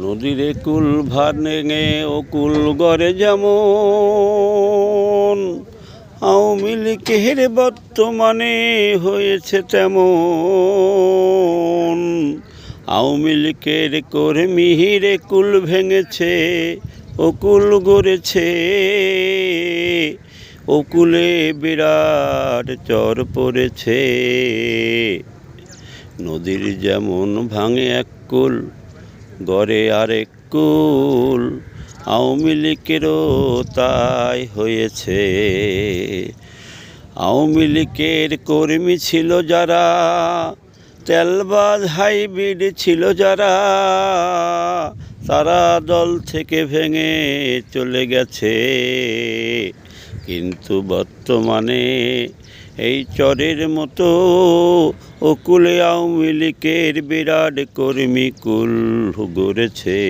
নদীর কুল ভাঙে ও কুল গড়ে যেমন। আওয়ামী লীগের বর্তমানে হয়েছে তেমন। আওয়ামী লীগের কর্মীরে কুল ভেঙেছে ও কুল গড়েছে। ও কুলে বিরাট চর পড়েছে। নদীর যেমন ভাঙে এক কুল গড়ে আরেক কুল আওয়ামী লীগেরও তাই হয়েছে। আওয়ামী লীগের কর্মী ছিল যারা, তেলবাজ হাইব্রিড ছিল যারা, তারা দল থেকে ভেঙে চলে গেছে। কিন্তু বর্তমানে এই চরের মতো ওকুলে আওয়ামী লীগের বিরাট কর্মী কুল গড়েছে।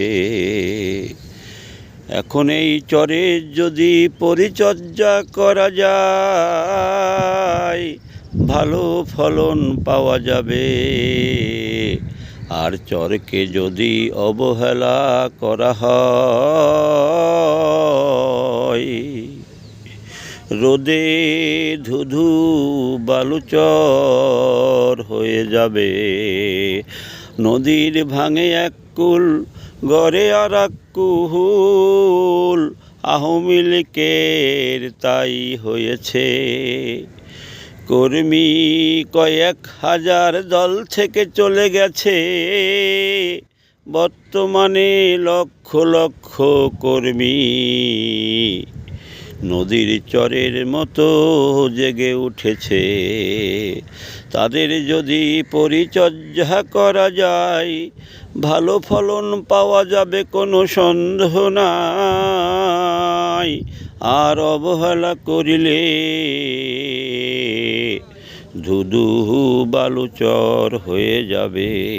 এখন এই চরের যদি পরিচর্যা করা যায়, ভালো ফলন পাওয়া যাবে। আর চরকে যদি অবহেলা করা হয় রোদে ধুধু বালুচর হয়ে যাবে। নদীর ভাঙে এক কুল, গড়ে আর এক কুহুল আওয়ামী লীগের তাই হয়েছে। কর্মী কয়েক হাজার দল থেকে চলে গেছে। বর্তমানে লক্ষ লক্ষ কর্মী নদীর চরের মতো জেগে উঠেছে। তাদের যদি পরিচর্যা করা যায়, ভালো ফলন পাওয়া যাবে কোনো সন্দেহ নাই। আর অবহেলা করিলে ধুধু বালুচর হয়ে যাবে।